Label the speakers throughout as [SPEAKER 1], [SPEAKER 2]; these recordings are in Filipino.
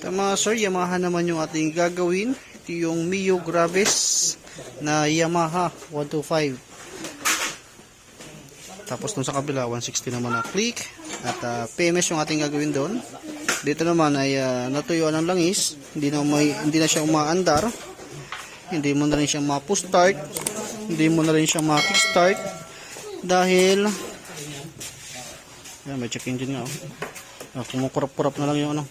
[SPEAKER 1] Tama sir, Yamaha naman yung ating gagawin. Ito yung Mio Gravis na Yamaha 125. Tapos dun sa kabila, 160 naman na click. At ah, PMS yung ating gagawin doon. Dito naman ay ah, natuyuan ng langis. Hindi na, may, hindi na siya umaandar. Hindi mo na rin siya ma-push start. Hindi mo na rin siya ma-kick start. Dahil Ayan, may check engine nga. Oh. Ah, kumukurap-kurap na lang yung ano.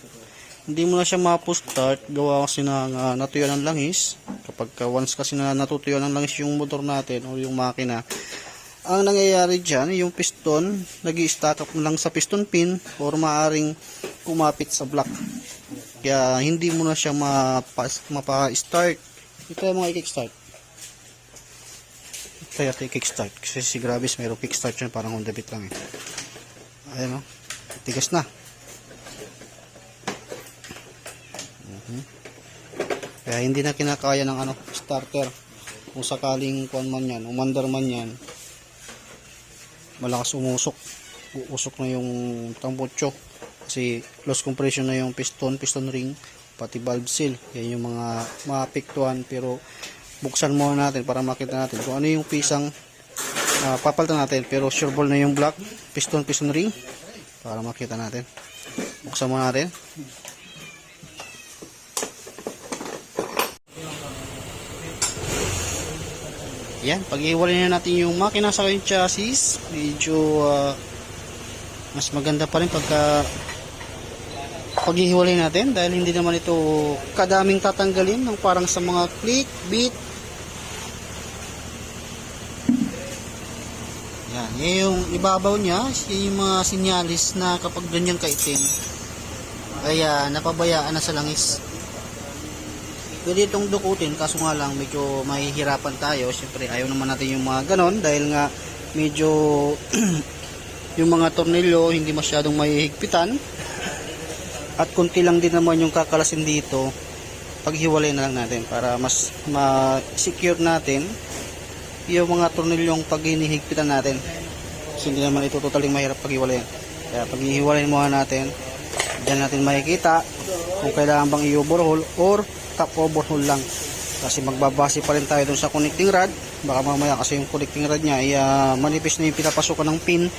[SPEAKER 1] Hindi mo na siya ma-push start. Gawa kasi na uh, natuyuan ng langis. Kapag ka once kasi na natutuyuan ng langis yung motor natin o yung makina, ang nangyayari dyan, yung piston, nag stack up lang sa piston pin or maaring kumapit sa block. Kaya hindi mo na siya mapa- mapa-start. Ito yung mga i-kickstart. Ito yung i-kickstart. Kasi si Gravis mayroong kickstart yun, parang Honda Beat lang eh. Ayan o. Tigas na. Mhm. Kaya hindi na kinakaya ng ano, starter. Kung sakaling kuan man yan, umandar man yan, malakas umusok. Uusok na yung tambutso. Kasi loss compression na yung piston, piston ring, pati valve seal. Yan yung mga maapektuhan. Pero buksan muna natin para makita natin kung ano yung pisang uh, papalitan natin. Pero sure ball na yung block, piston, piston ring para makita natin. Buksan muna natin. Yan, pag-iwalay na natin yung makina sa yung chassis, medyo ah, mas maganda pa rin pagka paghihiwalay natin dahil hindi naman ito kadaming tatanggalin ng parang sa mga click, beat. Yan, yung ibabaw niya, yung mga sinyalis na kapag ganyan kaitim, kaya napabayaan na sa langis. Pwede itong dukutin, kaso nga lang medyo mahihirapan tayo. Siyempre ayaw naman natin yung mga ganon dahil nga medyo yung mga tornilyo hindi masyadong mahihigpitan. At kunti lang din naman yung kakalasin dito. Paghiwalay na lang natin para mas ma-secure natin yung mga tornilyong pag hinihigpitan natin. Kasi hindi naman ito totaling mahirap paghiwalayan. Kaya paghihiwalay muna natin, Diyan natin makikita kung kailangan bang i-overhaul or top overhaul lang. Kasi magbabase pa rin tayo dun sa connecting rod. Baka mamaya kasi yung connecting rod niya ay uh, manipis na yung pinapasukan ng pin.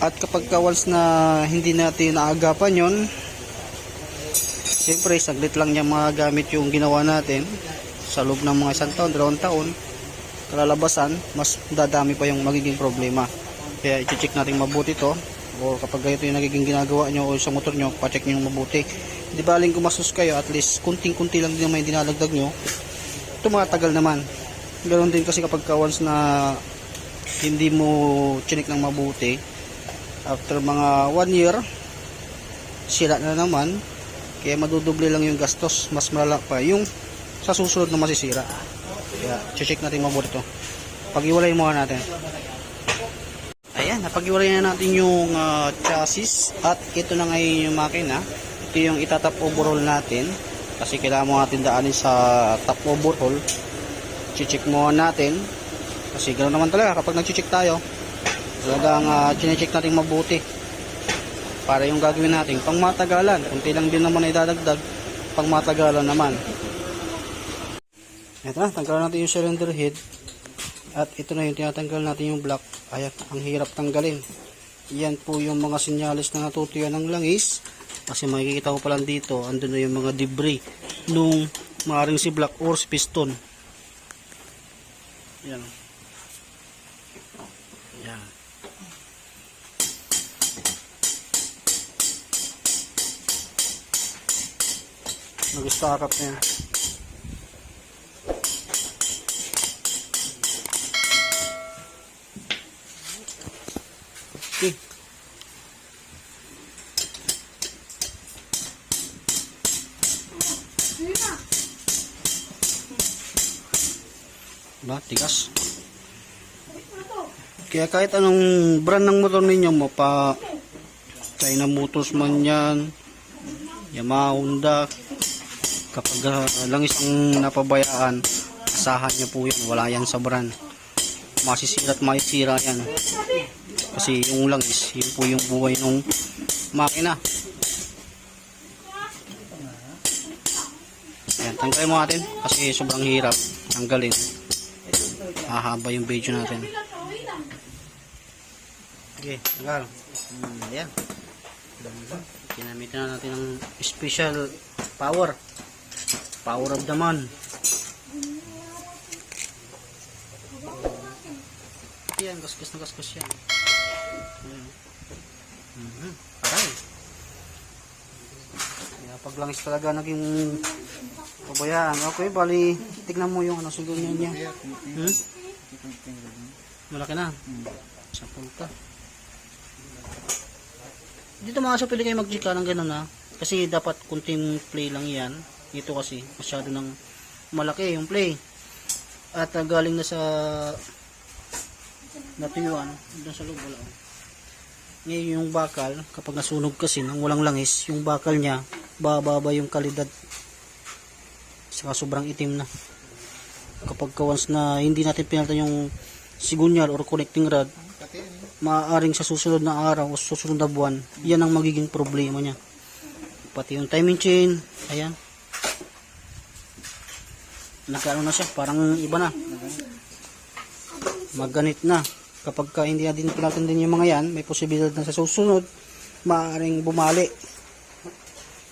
[SPEAKER 1] At kapag ka once na hindi natin naagapan yon siyempre saglit lang niya magamit yung ginawa natin sa loob ng mga isang taon, dalawang taon kalalabasan, mas dadami pa yung magiging problema. Kaya i-check natin mabuti to o kapag ganito yung nagiging ginagawa nyo o sa motor nyo, pacheck nyo mabuti. Di baling gumastos kayo, at least kunting-kunti lang din naman yung dinalagdag nyo. Tumatagal naman. Ganon din kasi kapag ka once na hindi mo chinik ng mabuti, after mga 1 year, sira na naman, kaya madudoble lang yung gastos, mas malala pa yung sa susunod na masisira. Kaya check natin mabuti to. Pag-iwalay muna natin. Napag-iwalay na natin yung ah, chassis at ito na ngayon yung makina. Ito yung itatap overhaul natin kasi kailangan mo natin daanin sa top overhaul. Chichik mo natin kasi ganoon naman talaga kapag nag-check tayo. Talagang uh, chinecheck natin mabuti para yung gagawin natin pang matagalan. Kunti lang din naman ay dadagdag pang matagalan naman. Ito na, tanggalan natin yung cylinder head at ito na yung tinatanggal natin yung block. Ayan, ang hirap tanggalin. Yan po yung mga sinyalis na natutuyan ng langis. Kasi makikita ko pa lang dito, andun na yung mga debris nung maaring si block or si piston. Yan. Yan. Nag-stack up na. Ba, tigas. Kaya kahit anong brand ng motor ninyo, mapa China Motors man yan, Yamaha, Honda, kapag ah, langis ang napabayaan, asahan niya po yan, wala yan sa brand. Masisira at maisira yan. Kasi yung langis, yun po yung buhay ng makina. Yan, tanggalin mo natin kasi sobrang hirap tanggalin. Hahaba yung video natin. Okay, tanggal. Hmm, yan. Ginamit na natin ng special power. Power of the man. Yan, gasgas na gasgas yan. Ayan. Mhm. Aray. Kaya paglangis talaga naging pabayaan. Okay, bali, tignan mo yung ano, sugunyan niya. Hmm? Malaki na. Sa ka. Dito mga sa pwede kayo mag-jika ng ganun ha. Kasi dapat kunting play lang yan. Ito kasi masyado ng malaki yung play. At ah, galing na sa natuyuan. Doon sa loob wala. Ngayon yung bakal, kapag nasunog kasi nang walang langis, yung bakal niya, bababa yung kalidad. Saka sobrang itim na. Kapag ka once na hindi natin pinalitan yung sigunyal or connecting rod, maaaring sa susunod na araw o susunod na buwan, yan ang magiging problema niya. Pati yung timing chain, ayan. Nagkaano na siya, parang iba na. Maganit na. Kapag ka hindi natin pinalitan din yung mga yan, may posibilidad na sa susunod, maaaring bumali.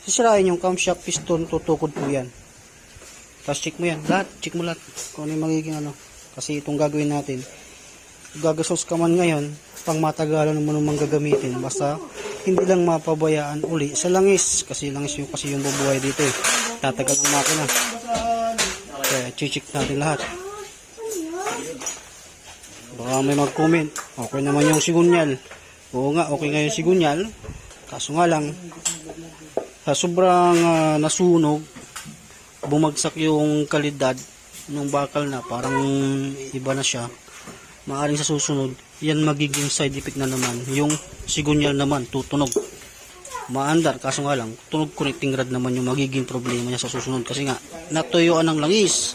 [SPEAKER 1] Sisirain yung camshaft piston, tutukod po yan. Tapos check mo yan, lahat, check mo lahat. Kung ano yung magiging ano. Kasi itong gagawin natin, gagasos ka man ngayon, pang matagalan mo naman gagamitin. Basta hindi lang mapabayaan uli sa langis. Kasi langis yung kasi yung bubuhay dito eh. Tatagal ang makina. Kaya check natin lahat. Baka may mag-comment. Okay naman yung sigunyal. Oo nga, okay nga yung sigunyal. Kaso nga lang, sa sobrang ah, nasunog, bumagsak yung kalidad ng bakal na parang iba na siya. Maaring sa susunod yan magiging side effect na naman. Yung sigunyal naman tutunog. Maandar kaso nga lang tunog connecting rod naman yung magiging problema niya sa susunod. Kasi nga natuyuan ng langis.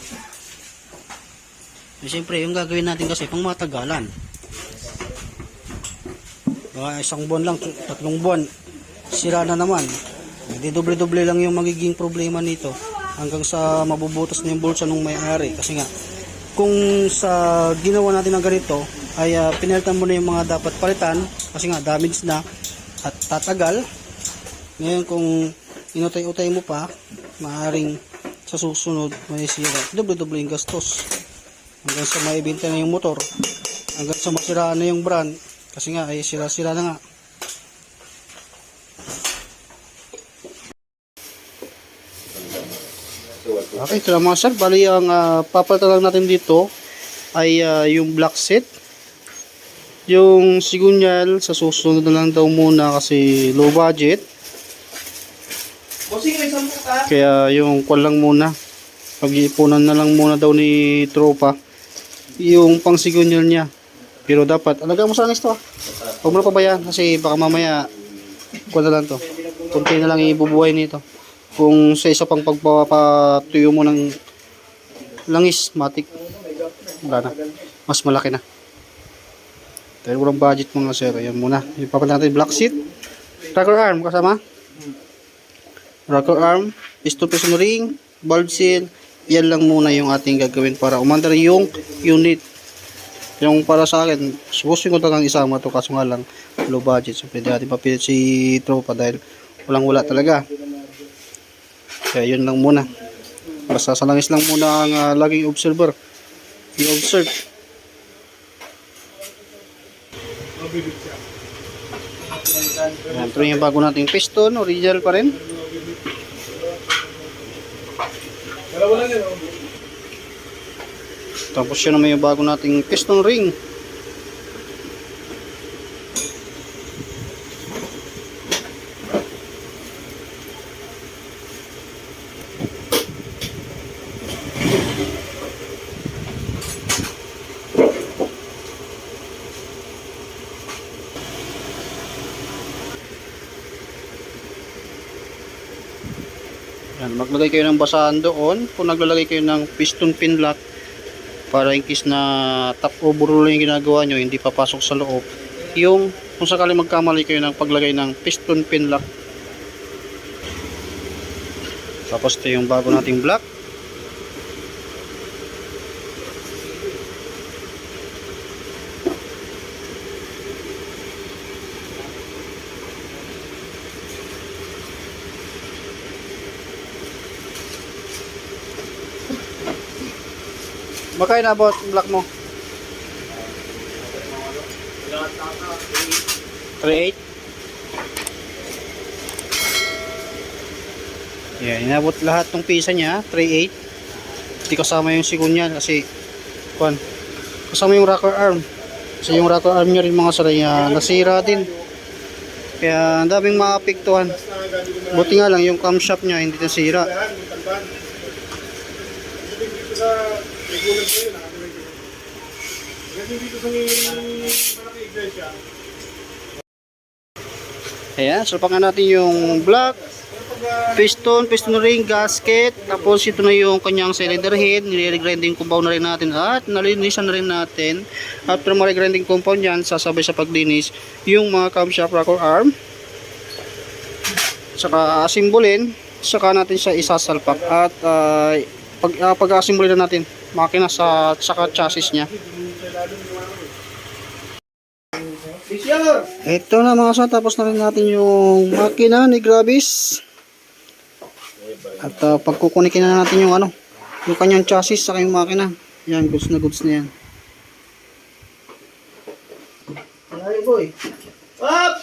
[SPEAKER 1] Eh, siyempre yung gagawin natin kasi pang matagalan. Mga isang buwan lang tatlong buwan sira na naman. Hindi doble-doble lang yung magiging problema nito hanggang sa mabubutas na yung bulsa ng may-ari. Kasi nga kung sa ginawa natin ng ganito ay uh, pinalitan mo na yung mga dapat palitan. Kasi nga damage na at tatagal. Ngayon kung inutay-utay mo pa maaring sa susunod may sira. Doble-doble yung gastos. Hanggang sa maibenta na yung motor. Hanggang sa masiraan na yung brand. Kasi nga ay sira-sira na nga Okay, ito lang mga sir. Bali, ang uh, papalitan lang natin dito ay ah, yung black set. Yung sigunyal, sa susunod na lang daw muna kasi low budget. Kaya yung kwan lang muna. Pag-iipunan na lang muna daw ni tropa. Yung pang sigunyal niya. Pero dapat, alaga mo sa langis to ah. Huwag mo na pabayaan kasi baka mamaya kwan na lang to. Kunti na lang ibubuhay nito. Kung sa isa pang pagpapatuyo mo ng langis, matik, wala na. Mas malaki na. Dahil walang budget mga sir. Ayan muna. Ipapalitan natin black seat. Rocker arm kasama. Rocker arm. Piston piston ring. Bulb seal. Yan lang muna yung ating gagawin para umandar yung unit. Yung para sa akin, subusin ko talagang isama to kaso nga lang low budget. So pwede natin papilit si tropa dahil walang wala talaga. Kaya yun lang muna. Basta sa langis lang muna ang ah, laging observer. I-observe. Yan, ito yung bago nating piston. Original pa rin. Tapos yun naman yung bago nating piston ring. Yan, maglagay kayo ng basahan doon. Kung naglalagay kayo ng piston pin lock, para in case na top overall yung ginagawa nyo, hindi papasok sa loob. Yung kung sakali magkamali kayo ng paglagay ng piston pin lock, Tapos ito yung bago nating block. Magkano na about block mo? 3.8 Yan, inabot lahat ng pisa niya, 3.8 Hindi kasama yung sigon niya kasi kuan, kasama yung rocker arm. Kasi yung rocker arm niya rin mga saray ah, nasira din. Kaya ang daming maapektuhan. Buti nga lang yung camshaft niya hindi nasira
[SPEAKER 2] regular ko yun, nakakawin ko. Kasi dito sa malaki iglesia,
[SPEAKER 1] Ayan, salpakan natin yung block, piston, piston ring, gasket, tapos ito na yung kanyang cylinder head, nire-grinding compound na rin natin at nalinisan na rin natin. After ma-grinding compound yan, sasabay sa paglinis yung mga camshaft rocker arm. Saka asimbulin, saka natin siya isasalpak at ah, pag uh, pag-asimbulin na natin makina sa saka chassis niya. Ito na mga sa tapos na rin natin yung makina ni Gravis. At uh, pagkukunikin na natin yung ano, yung kanyang chassis sa yung makina. Yan, goods na goods na yan. Ay boy. Up!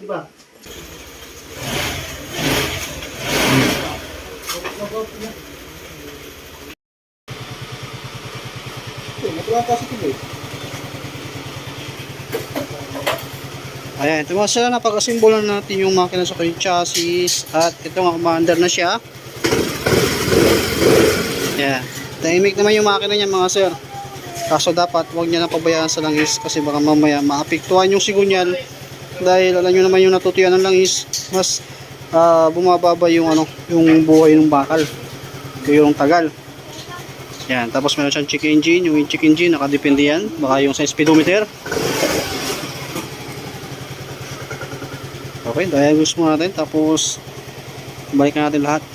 [SPEAKER 1] Diba? Ayan, ito mga sila napakasimbolo na natin yung makina sa kanyang chassis at ito nga commander na siya. Ayan, tahimik naman yung makina niya mga sir. Kaso dapat huwag niya napabayaan sa langis kasi baka mamaya maapektuhan yung sigunyal dahil alam nyo naman yung natutuyan ng langis mas ah, bumababa yung ano yung buhay ng bakal yung tagal yan tapos meron siyang check engine yung check engine nakadepende yan baka yung sa speedometer Okay, diagnose muna natin tapos balikan natin lahat.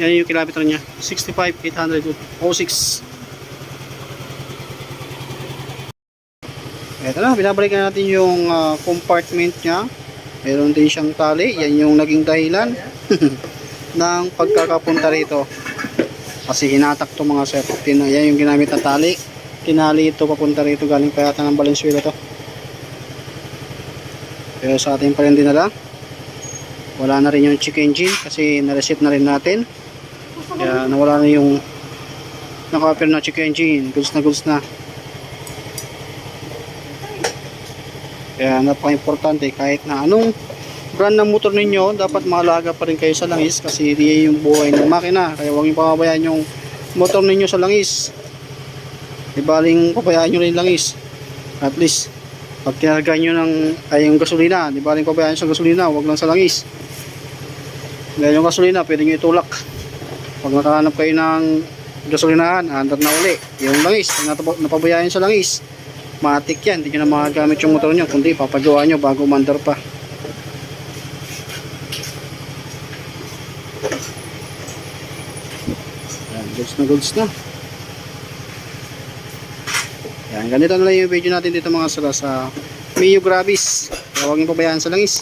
[SPEAKER 1] Yan yung kilometer niya. 65,800 06. Ito na, binabalikan natin yung ah, compartment niya. Meron din siyang tali. Yan yung naging dahilan ng pagkakapunta rito. Kasi hinatak to mga sir. Tina- Yan yung ginamit na tali. Kinali ito papunta rito. Galing pa ng Valenzuela to. Pero sa ating pa rin dinala. Wala na rin yung check engine kasi na-receipt na rin natin. Kaya nawala na yung naka-offer na check engine. Goods na goods na. Kaya napaka-importante kahit na anong brand ng motor ninyo, dapat maalaga pa rin kayo sa langis kasi hindi yung buhay ng makina. Kaya huwag yung pababayaan yung motor ninyo sa langis. Di baling pabayaan nyo rin langis. At least pag kinarga nyo ng ay yung gasolina, di ba rin pabayaan sa gasolina, wag lang sa langis. Dahil yung gasolina, pwede nyo itulak. Pag nakahanap kayo ng gasolinahan, andar na uli. Yung langis, napabayaan sa langis, matik yan, hindi nyo na magagamit yung motor nyo, kundi papagawa nyo bago mandar pa. Yan, goods na goods na. Yan, ganito na lang yung video natin dito mga sala sa Mio Gravis. Huwag niyo pabayaan sa langis.